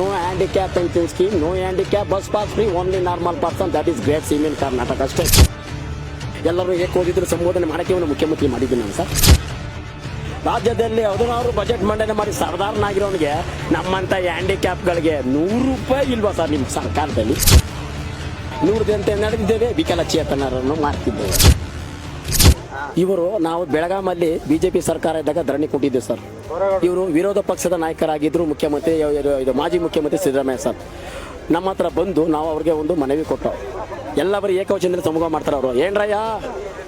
Handicap pension scheme no handicap bus pass free only normal person that is great scheme in Karnataka ಅಷ್ಟೇ. ಎಲ್ಲರೂ ಹೇಗೆ ಓದಿದ್ರು ಸಂಬೋಧನೆ ಮಾಡಕ್ಕೆ ಇವನು ಮುಖ್ಯಮಂತ್ರಿ ಮಾಡಿದ್ದೀನಿ ನಾನು, ಸರ್. ರಾಜ್ಯದಲ್ಲಿ ಹದಿನಾರು ಬಜೆಟ್ ಮಂಡನೆ ಮಾಡಿ ಸರ್ದಾರ್ನಾಗಿರೋನಿಗೆ ನಮ್ಮಂಥ ಹ್ಯಾಂಡಿಕ್ಯಾಪ್ಗಳಿಗೆ ನೂರು ರೂಪಾಯಿ ಇಲ್ವಾ, ಸರ್, ನಿಮ್ಮ ಸರ್ಕಾರದಲ್ಲಿ? ನೂರದಂತೆ ನಡೆದಿದ್ದೇವೆ, ವಿಕಲಚೇತನರನ್ನು ಮಾಡ್ತಿದ್ದೇವೆ. ಇವರು ನಾವು ಬೆಳಗಾಮಲ್ಲಿ ಬಿಜೆಪಿ ಸರ್ಕಾರ ಇದ್ದಾಗ ಧರಣಿ ಕೊಟ್ಟಿದ್ದೇವೆ ಸರ್. ಇವರು ವಿರೋಧ ಪಕ್ಷದ ನಾಯಕರಾಗಿದ್ದರು ಮುಖ್ಯಮಂತ್ರಿ, ಇದು ಮಾಜಿ ಮುಖ್ಯಮಂತ್ರಿ ಸಿದ್ದರಾಮಯ್ಯ ಸರ್. ನಮ್ಮ ಹತ್ರ ಬಂದು ನಾವು ಅವ್ರಿಗೆ ಒಂದು ಮನವಿ ಕೊಟ್ಟು ಎಲ್ಲ ಬರೀ ಏಕವಚನದಲ್ಲಿ ಸಮೂಹ ಮಾಡ್ತಾರೆ ಅವರು. ಏನ್ರಯ್ಯ?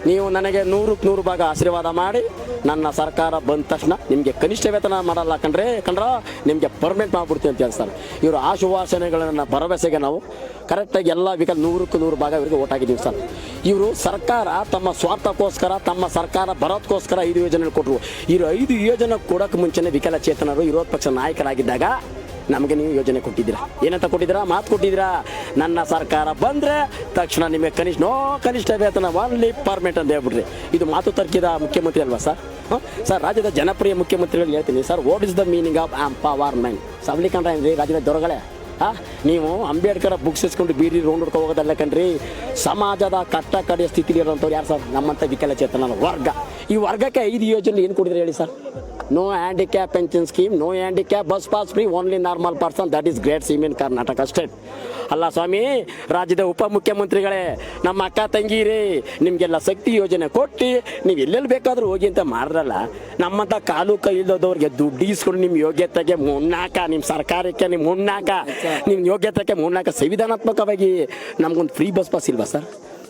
ನೀವು ನನಗೆ ನೂರಕ್ಕೆ ನೂರು ಭಾಗ ಆಶೀರ್ವಾದ ಮಾಡಿ ನನ್ನ ಸರ್ಕಾರ ಬಂದ ತಕ್ಷಣ ನಿಮಗೆ ಕನಿಷ್ಠ ವೇತನ ಮಾಡಲ್ಲ ಕಂಡ್ರೆ ಕಣ್ರ? ನಿಮಗೆ ಪರ್ಮನೆಂಟ್ ಮಾಡಿಬಿಡ್ತೀವಿ ಅಂತ ಹೇಳ್ತಾರೆ. ಇವರು ಆಶುವಾಸನೆಗಳನ್ನ ಭರವಸೆಗೆ ನಾವು ಕರೆಕ್ಟಾಗಿ ಎಲ್ಲ ವಿಕಲ್ ನೂರಕ್ಕೆ ನೂರು ಭಾಗ ಇವರಿಗೆ ಓಟ್ ಹಾಕಿದ್ದೀವಿ ಸರ್. ಇವರು ಸರ್ಕಾರ ತಮ್ಮ ಸ್ವಾರ್ಥಕ್ಕೋಸ್ಕರ, ತಮ್ಮ ಸರ್ಕಾರ ಬರೋದಕ್ಕೋಸ್ಕರ ಐದು ಯೋಜನೆ ಕೊಟ್ಟರು ಇವರು ಐದು ಯೋಜನೆ ಕೊಡೋಕ್ಕೆ ಮುಂಚೆನೇ ವಿಕಲಚೇತನರು ವಿರೋಧ ಪಕ್ಷ ನಾಯಕರಾಗಿದ್ದಾಗ ನಮಗೆ ನೀವು ಯೋಜನೆ ಕೊಟ್ಟಿದ್ದೀರಾ? ಏನಂತ ಕೊಟ್ಟಿದ್ದೀರಾ? ಮಾತು ಕೊಟ್ಟಿದ್ದೀರಾ? ನನ್ನ ಸರ್ಕಾರ ಬಂದರೆ ತಕ್ಷಣ ನಿಮಗೆ ಕನಿಷ್ಠ, ನೋ ಕನಿಷ್ಠ ವೇತನ ಒನ್ಲಿ ಪರ್ಮೆಂಟ್ ಅಂತ ಹೇಳ್ಬಿಡ್ರಿ. ಇದು ಮಾತು ತರ್ಕಿದ ಮುಖ್ಯಮಂತ್ರಿ ಅಲ್ವಾ ಸರ್? ಹಾಂ? ಸರ್, ರಾಜ್ಯದ ಜನಪ್ರಿಯ ಮುಖ್ಯಮಂತ್ರಿಗಳು ಹೇಳ್ತೀನಿ. Sir what is the meaning of empowerment ಸಬಲೀಕರಣ ಏನ್ರಿ? ರಾಜ್ಯದ ದೊರಗಳೇ? ನೀವು ಅಂಬೇಡ್ಕರ್ ಬುಕ್ಸ್ ಇಸ್ಕೊಂಡು ಬೀದಿ ರೌಂಡ್ ಹೊಡ್ಕೊ ಹೋಗೋದಲ್ಲ ಕಣ್ರಿ. ಸಮಾಜದ ಕಟ್ಟ ಕಡೆಯ ಸ್ಥಿತಿಲಿ ಇರೋಂಥವ್ರು ಯಾರು ಸರ್? ನಮ್ಮಂಥ ವಿಕಲಚೇತನ ವರ್ಗ. ಈ ವರ್ಗಕ್ಕೆ ಐದು ಯೋಜನೆ ಏನು ಕೊಡಿದ್ರೆ ಹೇಳಿ sir? No handicap pension scheme no handicap bus pass free only normal person that is great scheme in Karnataka state ಅಲ್ಲ ಸ್ವಾಮಿ, ರಾಜ್ಯದ ಉಪಮುಖ್ಯಮಂತ್ರಿಗಳೇ ನಮ್ಮ ಅಕ್ಕ ತಂಗಿ ರೀ ನಿಮಗೆಲ್ಲ ಶಕ್ತಿ ಯೋಜನೆ ಕೊಟ್ಟು ನೀವು ಎಲ್ಲೆಲ್ಲಿ ಬೇಕಾದರೂ ಹೋಗಿ ಅಂತ ಮಾಡಿದ್ರಲ್ಲ ನಮ್ಮಂಥ ಕಾಲು ಕೈ ಇಲ್ಲದವ್ರಿಗೆ ದುಡ್ಡು ಇಸ್ಕೊಂಡು ನಿಮ್ಮ ಯೋಗ್ಯತೆಗೆ ಮುನ್ನಾಕ ನಿಮ್ಮ ಸರ್ಕಾರಕ್ಕೆ ನಿಮ್ಮ ಮುನ್ನಾಕ ನಿಮ್ಮ ಯೋಗ್ಯತೆಗೆ ಮೂರ್ನಾಲ್ಕು ಸಂವಿಧಾನಾತ್ಮಕವಾಗಿ ನಮಗೊಂದು ಫ್ರೀ ಬಸ್ ಪಾಸ್ ಇಲ್ವಾ ಸರ್?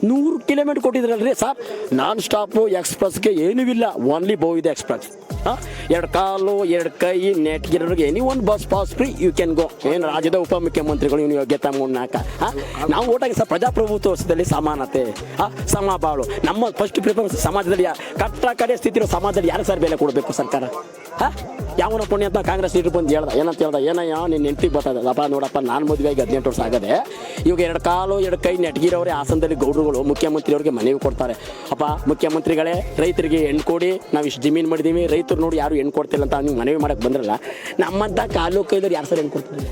ನೂರು ಕಿಲೋಮೀಟರ್ ಕೊಟ್ಟಿದ್ರಲ್ರಿ ಸರ್ ನಾನ್ ಸ್ಟಾಪು ಎಕ್ಸ್ಪ್ರೆಸ್ಗೆ ಏನೂ ಇಲ್ಲ. ಓನ್ಲಿ ಬೋ ಇದೆ ಎಕ್ಸ್ಪ್ರೆಸ್ ಹಾಂ? ಎರಡು ಕಾಲು, ಎರಡು ಕೈ ನೆಟ್ ನೆಟ್ಗಿರೋರಿಗೆ any one bus pass free you can go ಏನು ರಾಜ್ಯದ ಉಪಮುಖ್ಯಮಂತ್ರಿಗಳು ಇವನು ಯೋಗ್ಯತೆ ಮುನ್ನಾಕ ಹಾಂ? ನಾವು ಓಟಾಗಿ ಸರ್ ಪ್ರಜಾಪ್ರಭುತ್ವದಲ್ಲಿ ಸಮಾನತೆ. ಹಾಂ? ಸಮಬಾಳು ನಮ್ಮ ಫಸ್ಟ್ ಪ್ರಿಫರೆನ್ಸ್ ಸಮಾಜದಲ್ಲಿ ಕಟ್ಟ ಕಡೆ ಸ್ಥಿತಿರೋ ಸಮಾಜದಲ್ಲಿ ಯಾರು ಸರ್ ಬೆಲೆ ಕೊಡಬೇಕು ಸರ್ಕಾರ? ಹಾಂ? ಯಾವನ ಪುಣ್ಯ ಅಂತ ಕಾಂಗ್ರೆಸ್ ಲೀಡರ್ ಬಂದು ಹೇಳ್ದ? ಏನಂತ ಹೇಳ್ದ? ಏನಯ್ಯ ನಿನ್ನ ಹೆಂಡತಿ ಬರ್ತದಪ್ಪ ನೋಡಪ್ಪ, ನಾನು ಮದುವೆ ಆಗಿ ಹದಿನೆಂಟು ವರ್ಷ ಆಗದೆ, ಇವಾಗ ಎರಡು ಕಾಲು, ಎರಡು ಕೈ ನೆಟ್ಗಿರೋರೆ ಹಾಸನದಲ್ಲಿ ಗೌಡ್ರುಗಳು, ಮುಖ್ಯಮಂತ್ರಿಯವ್ರಿಗೆ ಮನವಿ ಕೊಡ್ತಾರೆ. ಅಪ್ಪ, ಮುಖ್ಯಮಂತ್ರಿಗಳೇ, ರೈತರಿಗೆ ಹೆಣ್ಣು ಕೊಡಿ, ನಾವು ಇಷ್ಟು ಜಮೀನು ಮಾಡಿದ್ದೀವಿ ರೈತರು ನೋಡಿ ಯಾರು ಹೆಣ್ಣು ಕೊಡ್ತಿಲ್ಲ ಅಂತ ನೀವು ಮನವಿ ಮಾಡಕ್ಕೆ ಬಂದ್ರಲ್ಲ ನಮ್ಮಂಥ ಕಾಲು ಕೈದವ್ರು ಯಾರು ಸರ್ ಹೆಣ್ಣು ಕೊಡ್ತಾರೆ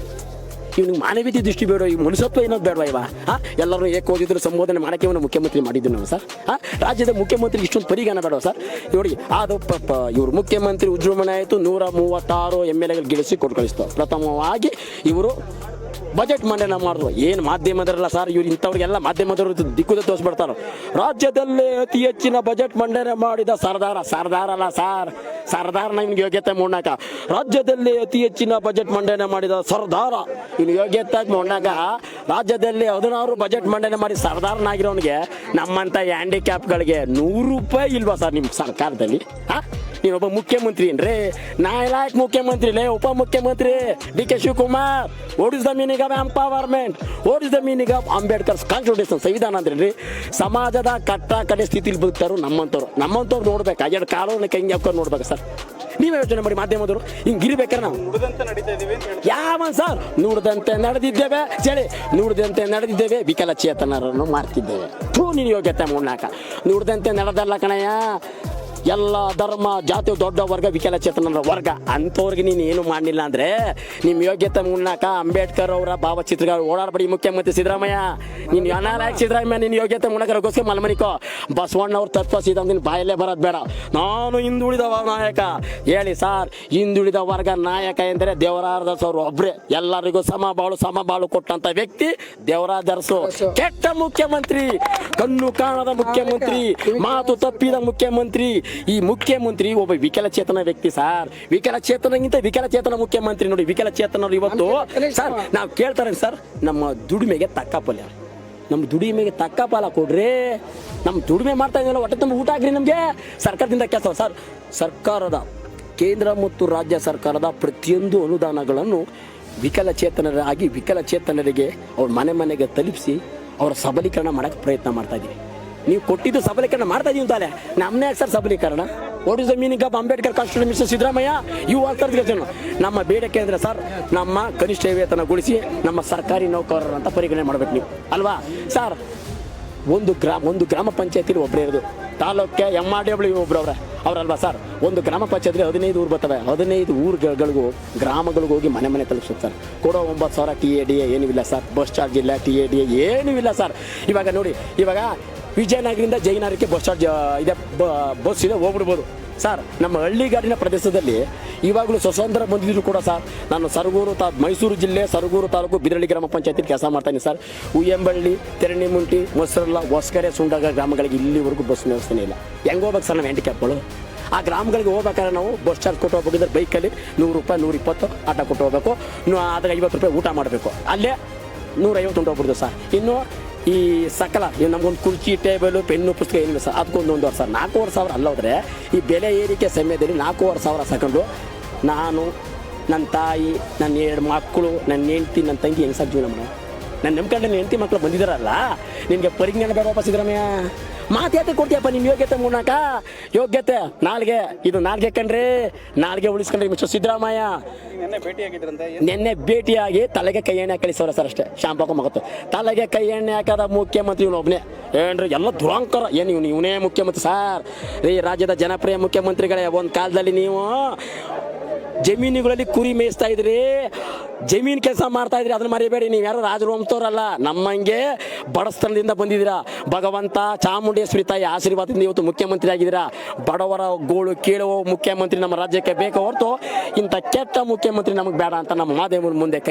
ಇವ್ನಿಗೆ ಮಾನವೀಯತೆ ದೃಷ್ಟಿ ಬೇಡ ಈ ಮನುಷ್ಯತ್ವ ಏನೋ ಬೇಡವಾ ಇವ? ಹಾಂ? ಎಲ್ಲರೂ ಏಕೆ ಓದಿದ್ರು ಸಂಬೋಧನೆ ಮಾಡೋಕ್ಕೆ ಇವನು ಮುಖ್ಯಮಂತ್ರಿ ಮಾಡಿದ್ದು ನಾವು ಸರ್. ಹಾ? ರಾಜ್ಯದ ಮುಖ್ಯಮಂತ್ರಿ ಇಷ್ಟೊಂದು ಪರಿಗಣ ಬೇಡ ಸರ್? ನೋಡಿ, ಅದು ಪಪ್ಪ ಇವರು ಮುಖ್ಯಮಂತ್ರಿ ಉಜ್ರಮಣೆ ಆಯಿತು ನೂರ ಮೂವತ್ತಾರು ಎಂ ಎಲ್ ಎಗಳು ಗೆಲ್ಲಿಸಿ ಕೊಟ್ಟು ಕಳಿಸ್ತು ಪ್ರಥಮವಾಗಿ ಇವರು ಬಜೆಟ್ ಮಂಡನೆ ಮಾಡಿದ್ರು ಏನು ಮಾಧ್ಯಮದರಲ್ಲ ಸರ್ ಇವ್ರು ಇಂಥವ್ರಿಗೆಲ್ಲ ಮಾಧ್ಯಮದವರು ದಿಕ್ಕುದ ತೋರಿಸ್ಬಿಡ್ತಾರೆ ರಾಜ್ಯದಲ್ಲೇ ಅತಿ ಹೆಚ್ಚಿನ ಬಜೆಟ್ ಮಂಡನೆ ಮಾಡಿದ ಸರ್ದಾರ ಸರ್ದಾರ ಅಲ್ಲ ಸರ್. ಸರ್ದಾರ್ ನಿಮ್ಗೆ ಯೋಗ್ಯತೆ ಮೂಡ್ನಾಕ. ರಾಜ್ಯದಲ್ಲಿ ಅತಿ ಹೆಚ್ಚಿನ ಬಜೆಟ್ ಮಂಡನೆ ಮಾಡಿದ ಸರ್ದಾರ ಇನ್ನು ಯೋಗ್ಯತೆ ಮೂಡ್ನಾಕ. ರಾಜ್ಯದಲ್ಲಿ ಹದಿನಾರು ಬಜೆಟ್ ಮಂಡನೆ ಮಾಡಿ ಸರ್ದಾರನಾಗಿರೋನಿಗೆ ನಮ್ಮಂಥ ಹ್ಯಾಂಡಿಕ್ಯಾಪ್ಗಳಿಗೆ ನೂರು ರೂಪಾಯಿ ಇಲ್ವಾ ಸರ್ ನಿಮ್ಮ ಸರ್ಕಾರದಲ್ಲಿ? ಹಾಂ? ನೀನೊಬ್ಬ ಮುಖ್ಯಮಂತ್ರಿ ಏನ್ರಿ? ನಾಯಕ್ ಮುಖ್ಯಮಂತ್ರಿ ಲೇ? ಉಪ ಮುಖ್ಯಮಂತ್ರಿ. D K Shivakumar what is the meaning of empowerment what is the meaning of Ambedkar's constitution ಸಂವಿಧಾನ ಅಂದ್ರೆ ಸಮಾಜದ ಕಟ್ಟ ಕಡೆ ಸ್ಥಿತಿಲಿ ಬದುಕ್ತಾರು ನಮ್ಮಂಥವ್ರು. ನಮ್ಮಂಥವ್ರು ನೋಡ್ಬೇಕು. ಎರಡು ಕಾಲೋನ ಹಿಂಗೆ ಹಾಕೊಂಡು ನೋಡ್ಬೇಕು ಸರ್. ನೀವೇ ಯೋಚನೆ ಮಾಡಿ ಮಾಧ್ಯಮದವರು. ಹಿಂಗೆ ಇರ್ಬೇಕಾರೆ ನಾವು. ಯಾವ ಸರ್? ನುಡಿದಂತೆ ನಡೆದಿದ್ದೇವೆ. ಚಳಿ ನುಡಿದಂತೆ ನಡೆದಿದ್ದೇವೆ. ವಿಕಲಚೇತನರನ್ನು ಮಾಡ್ತಿದ್ದೇವೆ ಥೂ, ನೀನು ಯೋಗ್ಯತೆ ಮುನ್ನಾಕ ನುಡಿದಂತೆ ನಡೆದಲ್ಲ ಕಣಯ್ಯ. ಎಲ್ಲ ಧರ್ಮ ಜಾತಿ ದೊಡ್ಡ ವರ್ಗ ವಿಕಲಚೇತನರ ವರ್ಗ. ಅಂಥವ್ರಿಗೆ ನೀನು ಏನು ಮಾಡಲಿಲ್ಲ ಅಂದ್ರೆ ನಿಮ್ಮ ಯೋಗ್ಯತೆ ಮುನ್ನಾಕ ಅಂಬೇಡ್ಕರ್ ಅವರ ಭಾವಚಿತ್ರಗಳು ಓಡಾಡಬೇಡಿ ಮುಖ್ಯಮಂತ್ರಿ ಸಿದ್ದರಾಮಯ್ಯ. ನೀನು ಅನಾಲಾಯಕ್ ಸಿದ್ದರಾಮಯ್ಯ ನಿನ್ನ ಯೋಗ್ಯತೆ ಮುನ್ನಕರಗೋಸ್ಕರ ಮಲ್ಮನಿಕೋ. ಬಸವಣ್ಣ ಅವ್ರ ತತ್ವ ಸಿದ್ಧ ನಿನ್ನ ಬಾಯಲ್ಲೇ ಬರೋದು ಬೇಡ. ನಾನು ಹಿಂದುಳಿದ ನಾಯಕ. ಹೇಳಿ ಸರ್ ಹಿಂದುಳಿದ ವರ್ಗ ನಾಯಕ ಎಂದರೆ ದೇವರಾರದಾಸ್ ಅವರು ಒಬ್ರೆ. ಎಲ್ಲರಿಗೂ ಸಮ ಬಾಳು ಸಮ ಬಾಳು ಕೊಟ್ಟಂತ ವ್ಯಕ್ತಿ ದೇವರಾಜರಸು ಕೆಟ್ಟ ಮುಖ್ಯಮಂತ್ರಿ ಕಣ್ಣು ಕಾಣದ ಮುಖ್ಯಮಂತ್ರಿ ಮಾತು ತಪ್ಪಿದ ಮುಖ್ಯಮಂತ್ರಿ ಈ ಮುಖ್ಯಮಂತ್ರಿ ಒಬ್ಬ ವಿಕಲಚೇತನ ವ್ಯಕ್ತಿ ಸರ್. ವಿಕಲಚೇತನಗಿಂತ ವಿಕಲಚೇತನ ಮುಖ್ಯಮಂತ್ರಿ ನೋಡಿ ವಿಕಲಚೇತನರು ಇವತ್ತು ಸರ್ ನಾವು ಕೇಳ್ತಾರೆ ಸರ್? ನಮ್ಮ ದುಡಿಮೆಗೆ ತಕ್ಕ ಪಲ್ಯ ನಮ್ಮ ದುಡಿಮೆಗೆ ತಕ್ಕ ಪಾಲ ಕೊಡ್ರಿ. ನಮ್ಮ ದುಡಿಮೆ ಮಾಡ್ತಾ ಇದೀವಲ್ಲ ಹೊಟ್ಟೆ ತುಂಬ ಊಟ ಆಗ್ರಿ ನಮಗೆ. ಸರ್ಕಾರದಿಂದ ಕೆಲಸ ಸರ್ ಸರ್ಕಾರದ ಕೇಂದ್ರ ಮತ್ತು ರಾಜ್ಯ ಸರ್ಕಾರದ ಪ್ರತಿಯೊಂದು ಅನುದಾನಗಳನ್ನು ವಿಕಲಚೇತನರಾಗಿ ವಿಕಲಚೇತನರಿಗೆ ಅವ್ರ ಮನೆ ಮನೆಗೆ ತಲುಪಿಸಿ ಅವರ ಸಬಲೀಕರಣ ಮಾಡಕ್ಕೆ ಪ್ರಯತ್ನ ಮಾಡ್ತಾ ಇದ್ದೀವಿ ನೀವು ಕೊಟ್ಟಿದ್ದು ಸಬಲೀಕರಣ ಮಾಡ್ತಾ ಇದೀವಿ ಅಂತಾನೆ. ನಮ್ಮನೇ ಸರ್ ಸಬಲೀಕರಣ? What is the meaning of Ambedkar constitution mister Siddaramaiah ಇವು ಜನ ನಮ್ಮ ಬೇಡಿಕೆ ಅಂದರೆ ಸರ್, ನಮ್ಮ ಕನಿಷ್ಠ ವೇತನಗೊಳಿಸಿ ನಮ್ಮ ಸರ್ಕಾರಿ ನೌಕರರು ಅಂತ ಪರಿಗಣನೆ ಮಾಡ್ಬೇಕು ನೀವು. ಅಲ್ವಾ? ಸರ್, ಒಂದು ಗ್ರಾಮ ಒಂದು ಗ್ರಾಮ ಪಂಚಾಯತಿಲಿ ಒಬ್ಬರೇ ಇರೋದು. ತಾಲೂಕೆ ಎಂ ಆರ್ ಡಬ್ಲ್ಯೂ ಒಬ್ರು ಅವ್ರೆ. ಅವರಲ್ವಾ ಸರ್? ಒಂದು ಗ್ರಾಮ ಪಂಚಾಯತ್ಲಿ ಹದಿನೈದು ಊರು ಬರ್ತವೆ. ಹದಿನೈದು ಊರುಗಳಿಗೂ, ಗ್ರಾಮಗಳಿಗೂ ಹೋಗಿ ಮನೆ ಮನೆ ತಲುಪಿಸುತ್ತೆ ಸರ್. ಕೊಡೋ ಒಂಬತ್ತು ಸಾವಿರ ಟಿ ಎ, ಡಿ ಎ, ಏನೂ ಇಲ್ಲ ಸರ್. ಬಸ್ ಚಾರ್ಜ್ ಇಲ್ಲ, ಟಿ ಎ, ಡಿ ಏನೂ ಇಲ್ಲ ಸರ್. ಇವಾಗ ನೋಡಿ, ಇವಾಗ ವಿಜಯನಗರದಿಂದ ಜಯನಗರಕ್ಕೆ ಬಸ್ ಚಾರ್ಜ್ ಇದೆ ಬಸ್ ಇದೆ, ಹೋಗ್ಬಿಡ್ಬೋದು. ಸರ್, ನಮ್ಮ ಹಳ್ಳಿಗಾಡಿನ ಪ್ರದೇಶದಲ್ಲಿ ಇವಾಗಲೂ ಸ್ವತಂತ್ರ ಬಂದಿದ್ರು ಕೂಡ ಸರ್. ನಾನು ಸರಗೂರು ತಾ, ಮೈಸೂರು ಜಿಲ್ಲೆ, ಸರಗೂರು ತಾಲೂಕು ಬಿದರಳ್ಳಿ ಗ್ರಾಮ ಪಂಚಾಯತಿ ಕೆಲಸ ಮಾಡ್ತಾನೆ ಸರ್. ಉಯ್ಯಂಬಳ್ಳಿ, ತೆರಣಿಮುಂಟಿ ಮೊಸರಲ್ಲ ಹೊಸಕೆರೆ ಸುಂಡಗ ಗ್ರಾಮಗಳಿಗೆ ಇಲ್ಲಿವರೆಗೂ ಬಸ್ ವ್ಯವಸ್ಥೆ ಇಲ್ಲ. ಹೆಂಗೆ ಹೋಗ್ಬೇಕು ಸರ್ ನಾವು ಹ್ಯಾಂಡಿಕ್ಯಾಪ್ಗಳು? ಆ ಗ್ರಾಮಗಳಿಗೆ ಹೋಗ್ಬೇಕಾದ್ರೆ ನಾವು ಬಸ್ ಚಾರ್ಜ್ ಕೊಟ್ಟು ಹೋಗ್ಬೇಕಿದ್ರೆ ಬೈಕಲ್ಲಿ ನೂರು ರೂಪಾಯಿ, ನೂರ ಇಪ್ಪತ್ತು ಆಟ ಕೊಟ್ಟು ಹೋಗ್ಬೇಕು. ಅದಾಗ ಐವತ್ತು ರೂಪಾಯಿ ಊಟ ಮಾಡಬೇಕು. ಅಲ್ಲೇ ನೂರೈವತ್ತು ಉಂಟು ಹೋಗ್ಬಿಡ್ತು ಸರ್. ಇನ್ನು ಈ ಸಕಲ ನೀವು ನಮ್ಗೊಂದು ಕುರ್ಚಿ, ಟೇಬಲ್, ಪೆನ್ನು, ಪುಸ್ತಕ ಏನಿಲ್ಲ ಸರ್ ಅದಕ್ಕೊಂದು ಒಂದೂವರೆ ಸಾವಿರ ನಾಲ್ಕೂವರೆ ಸಾವಿರ ಅಲ್ಲ ಹೋದ್ರೆ ಈ ಬೆಲೆ ಏರಿಕೆ ಸಮಯದಲ್ಲಿ ನಾಲ್ಕೂವರೆ ಸಾವಿರ ಸಕೊಂಡು ನಾನು, ನನ್ನ ತಾಯಿ, ನನ್ನ ಎರಡು ಮಕ್ಕಳು, ನನ್ನ ಹೆಂಡ್ತಿ, ನನ್ನ ತಂಗಿ ಹೆಂಗೆ ಸರ್ ಜೀವನ ನನ್ನ ನಂಬ್ಕೊಂಡು ನನ್ನ ಹೆಂಡತಿ ಮಕ್ಕಳು ಬಂದಿದ್ದಾರಲ್ಲ ನಿನಗೆ ಪರಿಜ್ಞಾನ ಬೇಡಪ್ಪ ಸಿದ್ದರಾಮಯ್ಯ. ಮಾತ್ಯಾತೆ ಕೊಡ್ತೀಯಪ್ಪ ನಿಮ್ಮ ಯೋಗ್ಯತೆ ಮೂಲಕ ಯೋಗ್ಯತೆ. ನಾಲ್ಗೆ ಇದು ನಾಲ್ಗೆ ಕಣ್ರಿ. ನಾಲ್ಗೆ ಉಳಿಸ್ಕೊಂಡ್ರಿ ಮಿಸ್ಟರ್ ಸಿದ್ದರಾಮಯ್ಯ. ನಿನ್ನೆ ಭೇಟಿಯಾಗಿ ತಲೆಗೆ ಕೈ ಎಣ್ಣೆ ಕಳಿಸೋರ ಸರ್ ಅಷ್ಟೇ ಶಾಂಪಾಕ ಮಗತ್ತು. ತಲೆಗೆ ಕೈ ಎಣ್ಣೆ ಹಾಕದ ಮುಖ್ಯಮಂತ್ರಿ ಇವನು ಒಬ್ಬನೇ ಏನ್ರಿ ಎಲ್ಲ ದುರಾಂಕರ. ಏನು ಇವನು ಇವನೇ ಮುಖ್ಯಮಂತ್ರಿ ಸರ್. ಈ ರಾಜ್ಯದ ಜನಪ್ರಿಯ ಮುಖ್ಯಮಂತ್ರಿಗಳೇ ಒಂದು ಕಾಲದಲ್ಲಿ ನೀವು ಜಮೀನುಗಳಲ್ಲಿ ಕುರಿ ಮೇಯಿಸ್ತಾ ಇದ್ರಿ, ಜಮೀನ್ ಕೆಲಸ ಮಾಡ್ತಾ ಇದ್ರಿ, ಅದನ್ನ ಮರಿಬೇಡಿ, ನೀವು ಯಾರು ರಾಜರು ಅಂಬ್ತವ್ರಲ್ಲ ನಮ್ಮಂಗೆ ಬಡಸ್ತನದಿಂದ ಬಂದಿದ್ದೀರಾ? ಭಗವಂತ ಚಾಮುಂಡೇಶ್ವರಿ ತಾಯಿ ಆಶೀರ್ವಾದದಿಂದ ಇವತ್ತು ಮುಖ್ಯಮಂತ್ರಿ ಆಗಿದ್ದೀರಾ? ಬಡವರ ಗೋಳು ಕೇಳುವ ಮುಖ್ಯಮಂತ್ರಿ ನಮ್ಮ ರಾಜ್ಯಕ್ಕೆ ಬೇಕು ಹೊರತು ಇಂಥ ಕೆಟ್ಟ ಮುಖ್ಯಮಂತ್ರಿ ನಮಗೆ ಬೇಡ ಅಂತ ನಮ್ಮ ಮಾದೇವನ ಮುಂದೆ ಕೈ